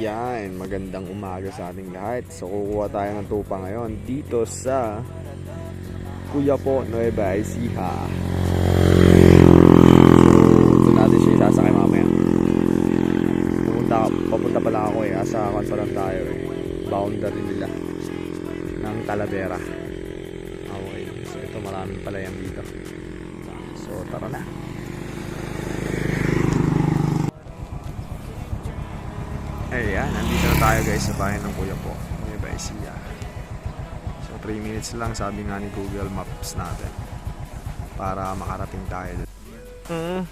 Yan, magandang umaga sa ating lahat. So, kukuha tayo ng tupa ngayon dito sa Kuya po Nueva Ecija. So, ito natin siya isasakay mamaya. Pupunta, papunta pala ako eh. Asa lang tayo eh. Boundary nila ng Talavera. Okay. So, ito maraming pala yan dito. So, tara na. Ayan, nandito na tayo guys sa bahay ng kuya po. Nueva Ecija. So 3 minutes lang sabi nga ni Google Maps natin. Para makarating tayo. Mm.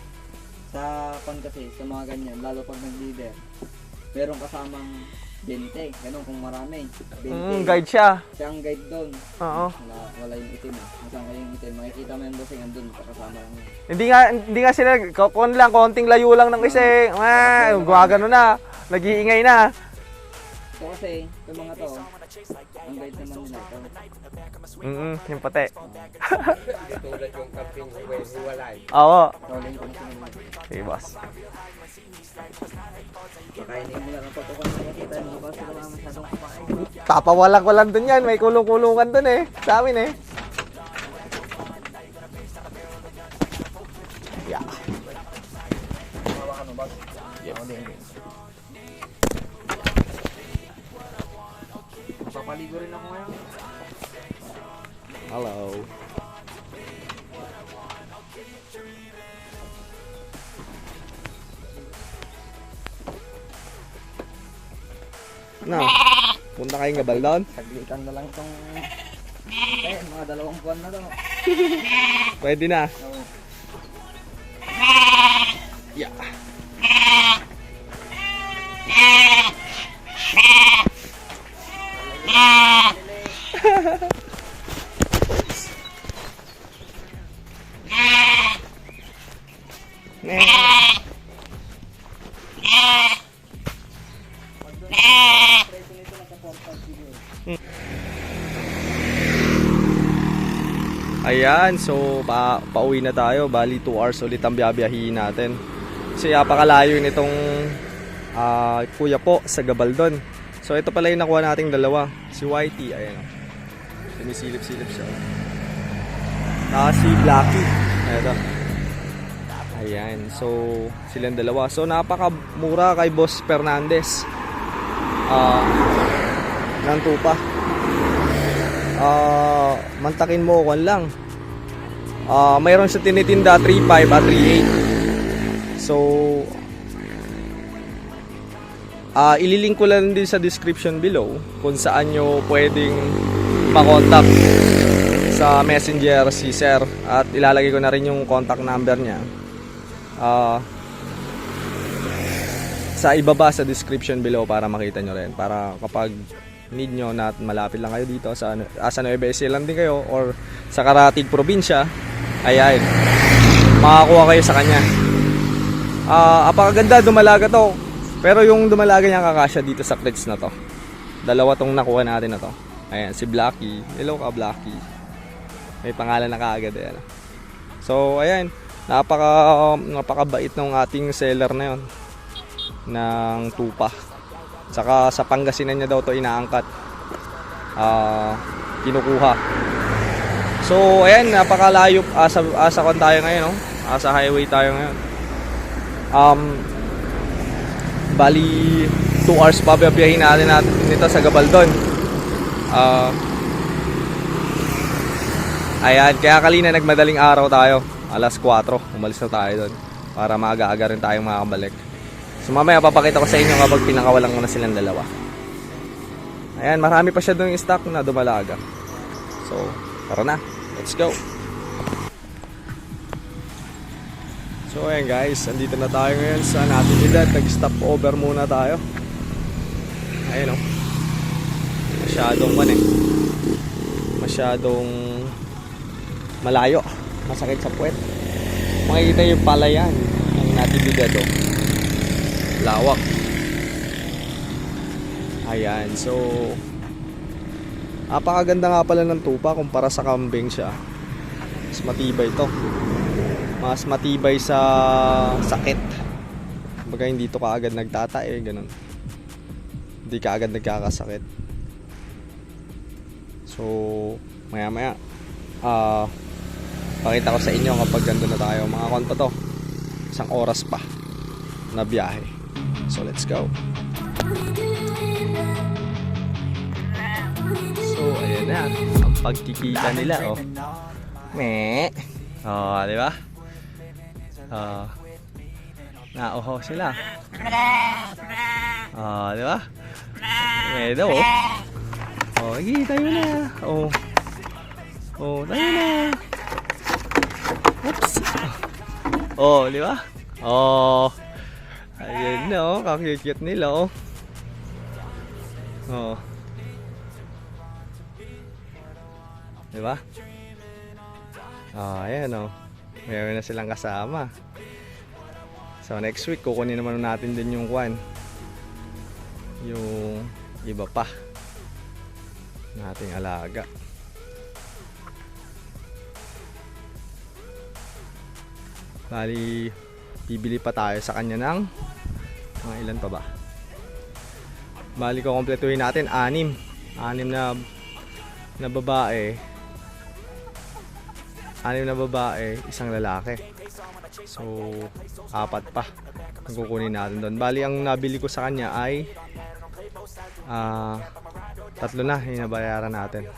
Sa pan kasi, sa mga ganyan, lalo pag nag-leader, meron kasamang 20, ganun kung marami. 20. Mm, guide siya. Siya ang guide doon. Oo. Wala, wala yung itim eh. Kasama yung itim. Makikita mo yung bossing andun, kasama lang. Hindi nga hindi nga sila ko- kon lang konting layo lang ng isa. eh. Ah, gumagano na. Nag-iingay na. So kasi, yung mga to, ang guide naman nila ito. Mm, yung pati. Tulad yung camping when hiwalay. Oo. Rolling kung sino. Okay, boss. Kakainin mo lang ang na makikita yung mga boss sila masyadong kumain. Papawalan ko lang dun yan. May kulong-kulungan dun eh. Sa amin eh. Papaligo rin ako ngayon. Hello. Na, punta kayong gabal doon? Saglitan na lang itong... Eh, mga dalawang buwan na to. Pwede na. Oo. Yeah. Ayan, so pa pauwi na tayo. Bali 2 hours ulit ang biyabiyahin natin. Kasi napakalayo nitong ah, kuya po sa Gabaldon. So ito pala yung nakuha nating dalawa. Si Whitey, ayan. Sumisilip-silip siya. Ah, si Blacky. Ito. Ayan, so silang dalawa. So napakamura kay Boss Fernandez. Ah, ng tupa. Ah, mantakin mo kwan lang. Ah, mayroon siya tinitinda 35 at 38. So Ah, ililink ko lang din sa description below kung saan nyo pwedeng makontak sa messenger si sir at ilalagay ko na rin yung contact number niya Ah, sa ibaba sa description below para makita nyo rin para kapag need nyo na malapit lang kayo dito sa, ah, sa Nueva Ecija lang din kayo or sa Karatig probinsya ayan. Makakuha kayo sa kanya. Ah apakaganda dumalaga to. Pero yung dumalaga niya kakasya dito sa crates na to. Dalawa tong nakuha natin na to. Ayan si Blacky hello ka Blacky may pangalan na kaagad ayan. So ayan napaka napakabait ng ating seller na yon ng tupa Saka sa Pangasinan niya daw to inaangkat. Ah, kinukuha. So, ayan, napakalayo asa asa kon tayo ngayon, no? Asa highway tayo ngayon. Um bali 2 hours pa biyahin natin natin nito sa Gabaldon. Ah Ayan, kaya kalina nagmadaling araw tayo. Alas 4, umalis na tayo doon. Para maaga-aga rin tayong makabalik. So mamaya papakita ko sa inyo kapag pinakawalan ko na silang dalawa. Ayan, marami pa siya doon yung stock na dumalaga. So, tara na. Let's go. So ayan guys, andito na tayo ngayon sa Natividad. Nag-stop over muna tayo. Ayun oh. Masyadong man eh. Masyadong malayo. Masakit sa puwet. Makikita yung palayan ng Natividad oh lawak ayan so napakaganda nga pala ng tupa kumpara sa kambing siya mas matibay to mas matibay sa sakit Baga hindi to kaagad nagtatae, ganun. Hindi kaagad nagkakasakit. So, maya maya, ah, pakita ko sa inyo kapag ganda na tayo. Mga kon pa to. Isang oras pa na biyahe. So, let's go. So, ayan na. Ang pagkikita nila, oh. Me. Oh, di ba? Oh. Nauho sila. Oh, di ba? Me daw, oh. Oh, sige, tayo na. Oh. Oh, tayo na. Oops. Oh, di ba? Oh. Ayun na, oh. Kakikit nila, oh. Oh. Di ba? Ah, ayan oh. Meron na silang kasama. So next week kukunin naman natin din yung kwan. Yung iba pa. Nating alaga. Bali, bibili pa tayo sa kanya ng mga ilan pa ba? Bali ko kompletuhin natin anim. Anim na na babae. Anim na babae, isang lalaki. So, apat pa ang kukunin natin doon. Bali, ang nabili ko sa kanya ay ah tatlo na yung natin.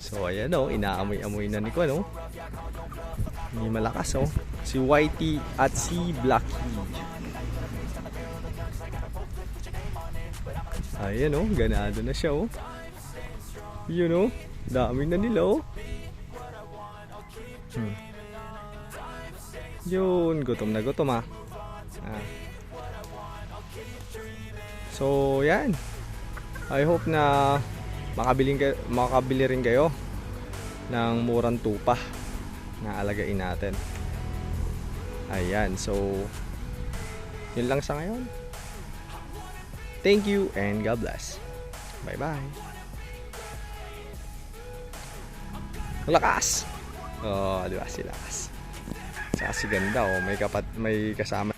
So, ayan o, inaamoy-amoy na ni Kwan o. Hindi malakas o. Si Whitey at si Blacky. Ayan o, ganado na siya o. Yun o, dami na nila o. Hmm. Yun, gutom na gutom ah. ah. So, yan. I hope na makabili, makabili rin kayo ng murang tupa na alagain natin. Ayan, so yun lang sa ngayon. Thank you and God bless. Bye-bye. Lakas! Oh, di ba si Lakas? Saka si ganda oh, may kapat may kasama